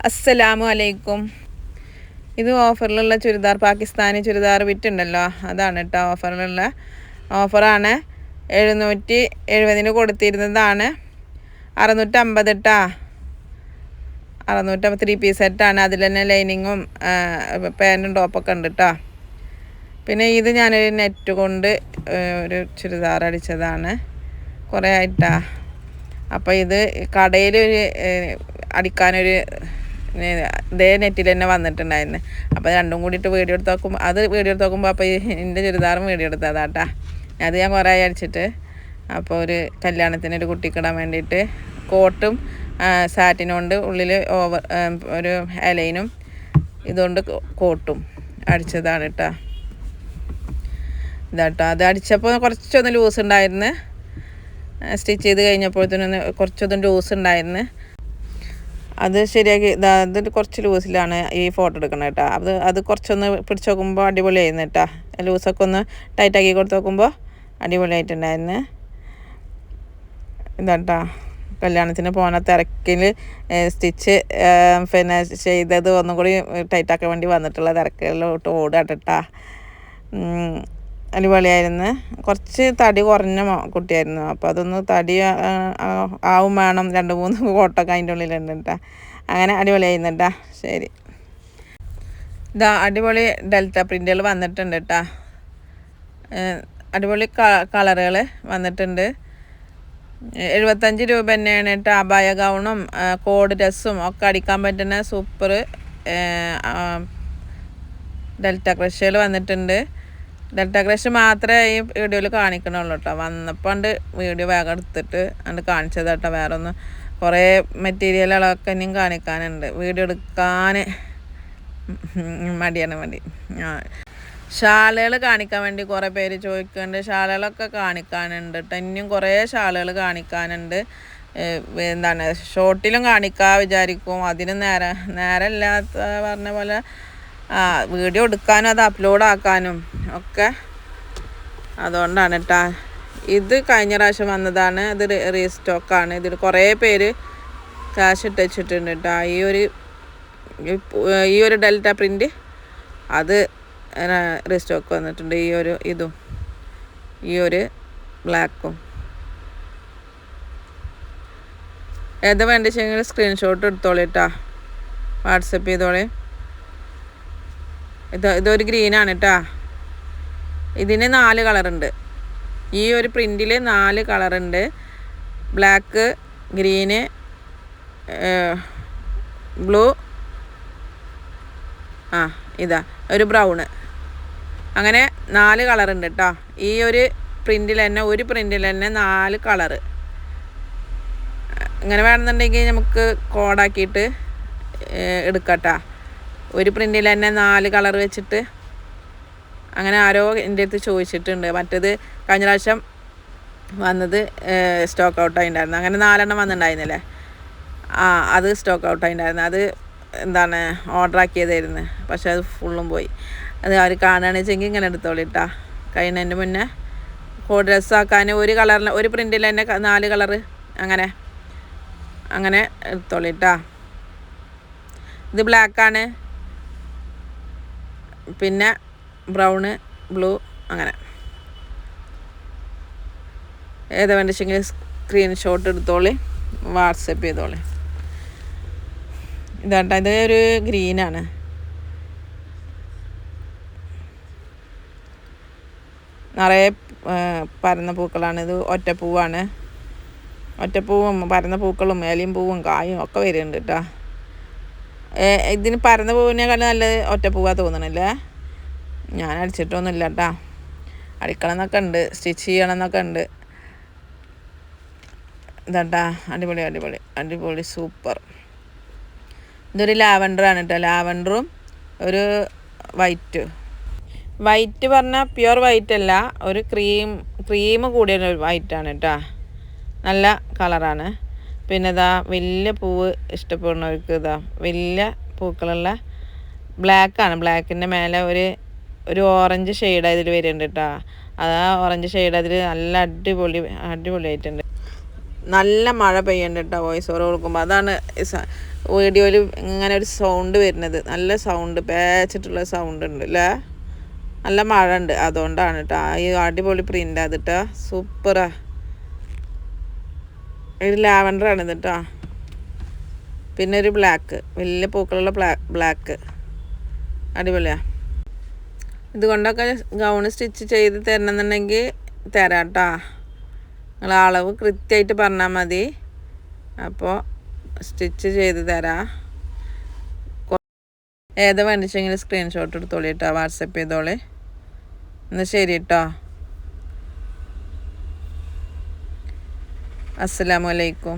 അസ്സലാമു അലൈക്കും. ഇത് ഓഫറിലുള്ള ചുരിദാർ പാകിസ്ഥാനി ചുരിദാർ വിറ്റുണ്ടല്ലോ. അതാണ് കേട്ടോ ഓഫറിലുള്ള. ഓഫറാണ് എഴുന്നൂറ്റി എഴുപതിന് കൊടുത്തിരുന്നതാണ്. അറുന്നൂറ്റമ്പത് കേട്ടോ അറുന്നൂറ്റമ്പത് ത്രീ പീസ് സെറ്റാണ് അതിൽ തന്നെ ലൈനിങ്ങും പാന്റും ടോപ്പൊക്കെ ഉണ്ട് കേട്ടോ പിന്നെ ഇത് ഞാനൊരു നെറ്റ് കൊണ്ട് ഒരു ചുരിദാർ അടിച്ചതാണ്. കുറേ ആയിട്ടാ. അപ്പോൾ ഇത് കടയിൽ ഒരു അടിക്കാനൊരു ഇതേ നെറ്റിൽ തന്നെ വന്നിട്ടുണ്ടായിരുന്നു. അപ്പോൾ രണ്ടും കൂടിയിട്ട് വീഡിയോ എടുത്ത് നോക്കുമ്പോൾ അത് വീഡിയോ എടുത്ത് നോക്കുമ്പോൾ അപ്പോൾ എന്റെ ചുരിദാറും വീഡിയോ എടുത്തതാട്ടാ അത് ഞാൻ കുറേ അടിച്ചിട്ട് അപ്പോൾ ഒരു കല്യാണത്തിന് ഒരു കുട്ടിക്കിടാൻ വേണ്ടിയിട്ട് കോട്ടും സാറ്റിനുകൊണ്ട് ഉള്ളിൽ ഓവർ ഒരു ഇലയിനും ഇതുകൊണ്ട് കോട്ടും അടിച്ചതാണ് കേട്ടോ ഇതാട്ടോ അത് അടിച്ചപ്പോൾ കുറച്ചൊന്ന് ലൂസ് ഉണ്ടായിരുന്നു. സ്റ്റിച്ച് ചെയ്ത് കഴിഞ്ഞപ്പോഴത്തേനൊന്ന് കുറച്ചൊന്നും ലൂസ് ഉണ്ടായിരുന്നു. അത് ശരിയാക്കി ഇത് കുറച്ച് ലൂസിലാണ് ഈ ഫോട്ടോ എടുക്കുന്നത് കേട്ടോ. അത് അത് കുറച്ചൊന്ന് പിടിച്ച് നോക്കുമ്പോൾ അടിപൊളിയായിരുന്നു കേട്ടോ. ലൂസൊക്കെ ഒന്ന് ടൈറ്റാക്കി കൊടുത്ത് നോക്കുമ്പോൾ അടിപൊളിയായിട്ടുണ്ടായിരുന്നു. ഇതാട്ടാ കല്യാണത്തിന് പോണ തിരക്കിൽ സ്റ്റിച്ച് പിന്നെ ചെയ്തത് ഒന്നും കൂടി ടൈറ്റാക്കാൻ വേണ്ടി വന്നിട്ടുള്ള തിരക്കിലോട്ട് ഓടാട്ടാ അടിപൊളിയായിരുന്നു. കുറച്ച് തടി കുറഞ്ഞ കുട്ടിയായിരുന്നു. അപ്പോൾ അതൊന്ന് തടി ആവും വേണം. രണ്ട് മൂന്ന് കോട്ടൊക്കെ അതിന്റെ ഉള്ളിലുണ്ട് കേട്ടോ അങ്ങനെ അടിപൊളിയായിരുന്നു കേട്ടോ ശരി. ഇതാ അടിപൊളി ഡെൽറ്റ പ്രിന്റുകൾ വന്നിട്ടുണ്ട് കേട്ടോ അടിപൊളി കളറുകൾ വന്നിട്ടുണ്ട്. എഴുപത്തഞ്ച് രൂപ തന്നെയാണ് കേട്ടോ അബായ ഗൗണും കോഡ് ഡ്രസ്സും ഒക്കെ അടിക്കാൻ പറ്റുന്ന സൂപ്പർ ഡെൽറ്റ ക്രഷുകൾ വന്നിട്ടുണ്ട്. ഡെൽറ്റ മാത്രമേ ഈ വീഡിയോയിൽ കാണിക്കണുള്ളൂ കേട്ടോ വന്നപ്പോൾ ഉണ്ട് വീഡിയോ വേഗം എടുത്തിട്ട് അണ്ട് കാണിച്ചത് കേട്ടോ വേറെ ഒന്ന് കുറേ മെറ്റീരിയലുകളൊക്കെ ഇനിയും കാണിക്കാനുണ്ട്. വീഡിയോ എടുക്കാൻ മടിയാണ് മടി. ആ ശാലകൾ കാണിക്കാൻ വേണ്ടി കുറേ പേര് ചോദിക്കുന്നുണ്ട് ശാലകളൊക്കെ കാണിക്കാനുണ്ട് കേട്ടോ ഇനിയും കുറേ ശാലകൾ കാണിക്കാനുണ്ട്. എന്താണ് ഷോർട്ടിലും കാണിക്കാൻ വിചാരിക്കും. അതിന് നേരെ നേരമില്ലാത്ത പറഞ്ഞ പോലെ വീഡിയോ എടുക്കാനും അത് അപ്ലോഡ് ആക്കാനും ഒക്കെ അതുകൊണ്ടാണ് കേട്ടോ ഇത് കഴിഞ്ഞ പ്രാവശ്യം വന്നതാണ്. ഇത് റീസ്റ്റോക്കാണ് ഇതിൽ കുറേ പേര് ക്യാഷ് ഇട്ട് വെച്ചിട്ടുണ്ട് കേട്ടോ ഈ ഒരു ഈ ഒരു ഡെൽറ്റ പ്രിന്റ് അത് റീസ്റ്റോക്ക് വന്നിട്ടുണ്ട്. ഈ ഒരു ഇതും ഈ ഒരു ബ്ലാക്കും ഏതാ വേണ്ടിച്ചെങ്കിൽ സ്ക്രീൻഷോട്ട് എടുത്തോളിട്ടാ വാട്സപ്പ് ചെയ്തോളി. ഇത് ഇതൊരു ഗ്രീനാണ് കേട്ടോ ഇതിന് നാല് കളറുണ്ട് ഈ ഒരു പ്രിന്റിൽ നാല് കളറുണ്ട് ബ്ലാക്ക് ഗ്രീന് ബ്ലൂ ആ ഇതാ ഒരു ബ്രൗണ് അങ്ങനെ നാല് കളറുണ്ട് കേട്ടോ ഈ ഒരു പ്രിന്റിൽ തന്നെ ഒരു പ്രിന്റിൽ തന്നെ നാല് കളറ് ഇങ്ങനെ വേണമെന്നുണ്ടെങ്കിൽ നമുക്ക് കോഡാക്കിയിട്ട് എടുക്കട്ടാ ഒരു പ്രിന്റിൽ തന്നെ നാല് കളർ വെച്ചിട്ട് അങ്ങനെ ആരോ എന്റെ അടുത്ത് ചോദിച്ചിട്ടുണ്ട്. മറ്റേത് കഴിഞ്ഞ പ്രാവശ്യം വന്നത് സ്റ്റോക്ക് ഔട്ട് ആയിട്ടുണ്ടായിരുന്നു. അങ്ങനെ നാലെണ്ണം വന്നിട്ടുണ്ടായിരുന്നില്ലേ? ആ അത് സ്റ്റോക്ക് ഔട്ട് ആയിട്ടുണ്ടായിരുന്നു. അത് എന്താണ് ഓർഡർ ആക്കിയതായിരുന്നു. പക്ഷെ അത് ഫുള്ളും പോയി. അത് അവർ കാണുകയാണെന്ന് വെച്ചെങ്കിൽ ഇങ്ങനെ എടുത്തോളിട്ടാ കഴിയുന്നതിന്റെ മുന്നേ കോഡ് ഡ്രസ്സാക്കാൻ ഒരു കളറിൽ ഒരു പ്രിന്റിൽ തന്നെ നാല് കളറ് അങ്ങനെ അങ്ങനെ എടുത്തോളിട്ടാ ഇത് ബ്ലാക്കാണ് പിന്നെ ബ്രൗണ് ബ്ലൂ അങ്ങനെ. ഏതാ വേണ്ടിച്ചെങ്കിൽ സ്ക്രീൻഷോട്ട് എടുത്തോളി വാട്സപ്പ് ചെയ്തോളി. ഇതാട്ടോ ഇത് ഒരു ഗ്രീനാണ്. നിറയെ പരന്ന പൂക്കളാണ്. ഇത് ഒറ്റപ്പൂവാണ്. ഒറ്റപ്പൂവും പരന്ന പൂക്കളും ഇലയും പൂവും കായും ഒക്കെ വരുന്നുണ്ട് കേട്ടോ. ഇതിന് പരന്ന പൂവിനേക്കാളും ഒറ്റ ഒറ്റപ്പൂവാ തോന്നണില്ലേ. ഞാൻ അടിച്ചിട്ടൊന്നുമില്ല കേട്ടാ അടിക്കണം എന്നൊക്കെ ഉണ്ട്. സ്റ്റിച്ച് ചെയ്യണം എന്നൊക്കെ ഉണ്ട് ഇതാട്ടാ അടിപൊളി അടിപൊളി അടിപൊളി സൂപ്പർ. ഇതൊരു ലാവൻഡർ ആണ് കേട്ടോ ലാവൻഡറും ഒരു വൈറ്റ്. വൈറ്റ് പറഞ്ഞാൽ പ്യുവർ വൈറ്റ് അല്ല. ഒരു ക്രീം ക്രീം കൂടിയ ഒരു വൈറ്റ് ആണ് കേട്ടോ നല്ല കളറാണ്. പിന്നെ ഇതാ വലിയ പൂവ് ഇഷ്ടപ്പെടുന്നവർക്ക് ഇതാ വലിയ പൂക്കളുള്ള ബ്ലാക്കാണ്. ബ്ലാക്കിന്റെ മേലെ ഒരു ഒരു ഓറഞ്ച് ഷെയ്ഡ് ഇതിൽ വരുന്നുണ്ട് കേട്ടോ അത് ആ ഓറഞ്ച് ഷെയ്ഡ് അതിൽ നല്ല അടിപൊളി അടിപൊളിയായിട്ടുണ്ട് നല്ല മഴ പെയ്യുന്നുണ്ട് കേട്ടോ വോയിസ് ഓവർ കൊടുക്കുമ്പോൾ അതാണ് വീഡിയോയിൽ ഇങ്ങനെ ഒരു സൗണ്ട് വരുന്നത്. നല്ല സൗണ്ട് പേച്ചിട്ടുള്ള സൗണ്ട് ഉണ്ട് അല്ലേ നല്ല മഴ ഉണ്ട്. അതുകൊണ്ടാണ് കേട്ടോ ഈ അടിപൊളി പ്രിന്റ് അത് കേട്ടോ സൂപ്പറാ. ഒരു ലാവൻഡർ ആണ് ഇത് കേട്ടോ പിന്നെ ഒരു ബ്ലാക്ക് വലിയ പൂക്കളുള്ള ബ്ലാക്ക് അടിപൊളിയാണ് ഇതുകൊണ്ടൊക്കെ ഗൗൺ സ്റ്റിച്ച് ചെയ്ത് തരണമെന്നുണ്ടെങ്കിൽ തരാം കേട്ടോ നിങ്ങൾ അളവ് കൃത്യമായിട്ട് പറഞ്ഞാൽ മതി. അപ്പോൾ സ്റ്റിച്ച് ചെയ്ത് തരാം. ഏതാ വേണ്ടിച്ചെങ്കിലും സ്ക്രീൻഷോട്ട് എടുത്തോളി കേട്ടോ വാട്സപ്പ് ചെയ്തോളി. എന്നാൽ ശരി കേട്ടോ അസ്സലാമലൈക്കും